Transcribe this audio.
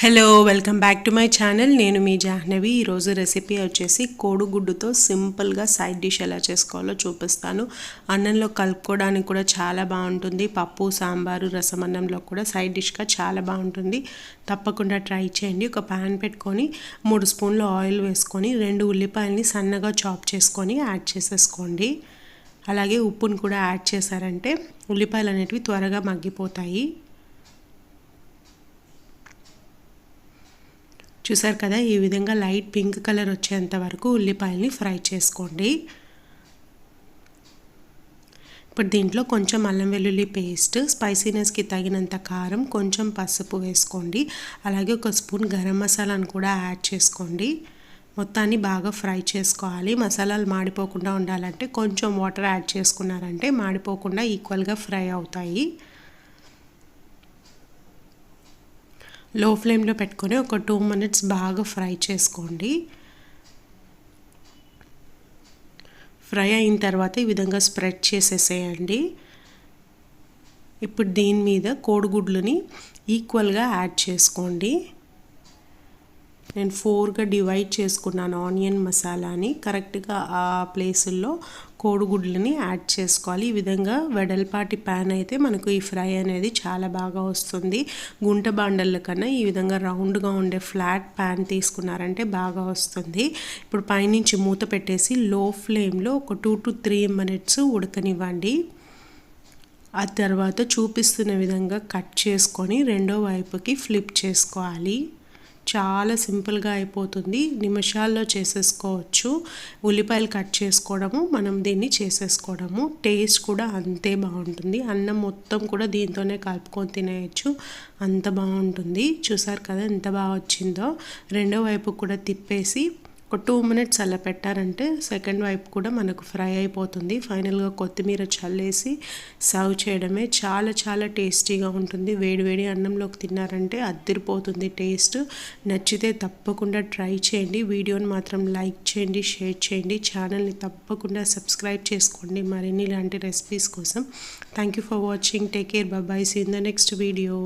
Hello welcome back to my channel నేను మీ జాహ్నవి. ఈరోజు రెసిపీ వచ్చేసి కోడిగుడ్డుతో సింపుల్గా సైడ్ డిష్ ఎలా చేసుకోవాలో చూపిస్తాను. అన్నంలో కలుపుకోవడానికి కూడా చాలా బాగుంటుంది. పప్పు సాంబారు రసం అన్నంలో కూడా సైడ్ డిష్గా చాలా బాగుంటుంది. తప్పకుండా ట్రై చేయండి. ఒక ప్యాన్ పెట్టుకొని మూడు స్పూన్లు ఆయిల్ వేసుకొని రెండు ఉల్లిపాయలని సన్నగా చాప్ చేసుకొని యాడ్ చేసేసుకోండి. అలాగే ఉప్పును కూడా యాడ్ చేశారంటే ఉల్లిపాయలు అనేటివి త్వరగా మగ్గిపోతాయి. చూసారు కదా ఈ విధంగా లైట్ పింక్ కలర్ వచ్చేంత వరకు ఉల్లిపాయల్ని ఫ్రై చేసుకోండి. ఇప్పుడు దీంట్లో కొంచెం అల్లం వెల్లుల్లి పేస్ట్ స్పైసీనెస్కి తగినంత కారం కొంచెం పసుపు వేసుకోండి. అలాగే ఒక స్పూన్ గరం మసాలాను కూడా యాడ్ చేసుకోండి. మొత్తాన్ని బాగా ఫ్రై చేసుకోవాలి. మసాలాలు మాడిపోకుండా ఉండాలంటే కొంచెం వాటర్ యాడ్ చేసుకున్నారంటే మాడిపోకుండా ఈక్వల్గా ఫ్రై అవుతాయి. లో ఫ్లేమ్లో పెట్టుకొని ఒక టూ మినిట్స్ బాగా ఫ్రై చేసుకోండి. ఫ్రై అయిన తర్వాత ఈ విధంగా స్ప్రెడ్ చేసేసేయండి. ఇప్పుడు దీని మీద కోడిగుడ్లని ఈక్వల్గా యాడ్ చేసుకోండి. నేను ఫోర్గా డివైడ్ చేసుకున్నాను ఆనియన్ మసాలాని. కరెక్ట్గా ఆ ప్లేసుల్లో కోడిగుడ్లని యాడ్ చేసుకోవాలి. ఈ విధంగా వెడల్పాటి ప్యాన్ అయితే మనకు ఈ ఫ్రై అనేది చాలా బాగా వస్తుంది. గుంట బాండల కన్నా ఈ విధంగా రౌండ్గా ఉండే ఫ్లాట్ ప్యాన్ తీసుకున్నారంటే బాగా వస్తుంది. ఇప్పుడు పైనుంచి మూత పెట్టేసి లో ఫ్లేమ్లో ఒక టూ టు త్రీ మినిట్స్ ఉడకనివ్వండి. ఆ తర్వాత చూపిస్తున్న విధంగా కట్ చేసుకొని రెండో వైపుకి ఫ్లిప్ చేసుకోవాలి. చాలా సింపుల్గా అయిపోతుంది. నిమిషాల్లో చేసేసుకోవచ్చు. ఉల్లిపాయలు కట్ చేసుకోవడము మనం దీన్ని చేసేసుకోవడము. టేస్ట్ కూడా అంతే బాగుంటుంది. అన్నం మొత్తం కూడా దీంతోనే కలుపుకొని తినేయచ్చు. అంత బాగుంటుంది. చూసారు కదా ఎంత బాగా వచ్చిందో. రెండో వైపు కూడా తిప్పేసి ఒక టూ మినిట్స్ అలా పెట్టారంటే సెకండ్ వైపు కూడా మనకు ఫ్రై అయిపోతుంది. ఫైనల్గా కొత్తిమీర చల్లేసి సర్వ్ చేయడమే చాలా చాలా టేస్టీగా ఉంటుంది. వేడివేడి అన్నంలోకి తిన్నారంటే అద్దరిపోతుంది టేస్ట్ నచ్చితే తప్పకుండా ట్రై చేయండి. వీడియోని మాత్రం లైక్ చేయండి షేర్ చేయండి. ఛానల్ని తప్పకుండా సబ్స్క్రైబ్ చేసుకోండి మరిన్ని ఇలాంటి రెసిపీస్ కోసం. Thank you for watching take care bye bye see in the next video